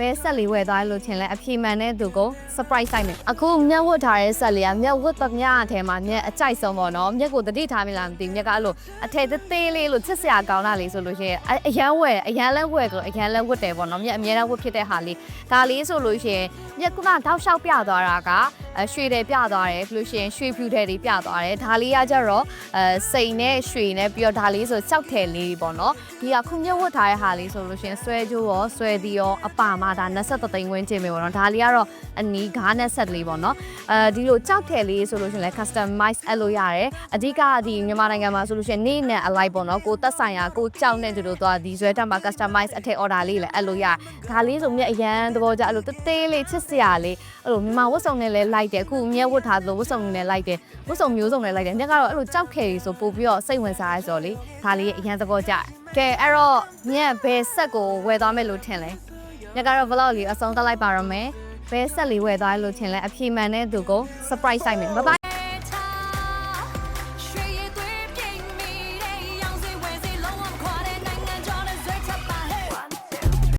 ဘယ်ဆက်လေးဝယ်သွားလို့ချင်လဲအဖြေမှန်တဲ့သူကို surprise ဆိုင်မယ်အခုမျက်ဝတ်ထားတဲ့ဆက်လေးကမျက်ဝတ်သမျှအထဲမှာမျက်အကြိုက်ဆုံးပေါ့နော်မျက်ကိုတတိထားမိလားမသိဘူးမျက်ကအဲ့လိုအထည်သေးသေးလေးလို့ချစ်စရာကောင်းတာလေးဆိုလို့ရှိရင်အအရန်ဝယ်အရန်လဲဝယ်ဆိုအရန်လဲဝတ်တယ်ပေါ့နော်မျက်အမြဲတမ်းဝတ်ဖြစ်တဲ့ဟာလေးဒါလေးဆိုလို့ရှိရင်မျက်ကတောက်လျှောက်ပြသွားတာကအရွှေတယ်ပြသွားတယ်ပြီးလို့ရှိရင်ရွှေဖြူတယ်တွေပြသွားတယ်ဒါလေးကကြတော့အဲစိန်နဲ့ရွှေနဲ့ပြီးတော့ဒါလေးဆိုကြောက်တယ်လေးပေါ့နော်ဒီကခုမျက်ဝတ်ထားတဲ့ဟာလေးဆိုလို့ရှိရင်ဆွဲကြိုးရောဆွဲသီးရောအပါမဒါ23သိန်းဝင်းကျင်းပဲပေါ့နော်ဒါလေးကတော့အနီးဂါးနဲ့ဆက်လေးပေါ့နော်အဲဒီလိုကြောက်တယ်လေးဆိုလို့ရှိရင်လည်း customize အဲ့လိုရတယ်အဓိကဒီမြန်မာနိုင်ငံမှာဆိုလို့ရှိရင်နေ့နဲ့အလိုက်ပေါ့နော်ကိုသက်ဆိုင်ရာကိုကြောက်နဲ့တူတူသွားဒီဇွဲတက်မှာ customize အထက် order လေးလည်းအဲ့လိုရဒါလေးဆိုမြက်အရန်သဘောကျအဲ့လိုတေးလေးချစ်စရာလေးအဲ့လိုမြန်မာဝတ်စုံနဲ့လည်းလိုက်တယ်အခုမြက်ဝတ်ထားသလိုဝတ်စုံနဲ့လိုက်တယ်ဝတ်စုံမျိုးစုံနဲ့လိုက်တယ်မြက်ကတော့အဲ့လိုကြောက်ခဲကြီးဆိုပို့ပြီးတော့စိတ်ဝင်စားရဆိုလေဒါလေးအရန်သဘောကျတယ်ကဲအဲ့တော့မြက်ဘယ်ဆက်ကိုဝယ်သွားမယ်လို့ထင်လဲမြက်ကတော့ vlog လေးအဆုံးသတ်လိုက်ပါရမယ်ဘယ်ဆက်လေးဝယ်သွားလို့ထင်လဲအဖြေမှန်တဲ့သူကို surprise ဆိုင်မယ် bye bye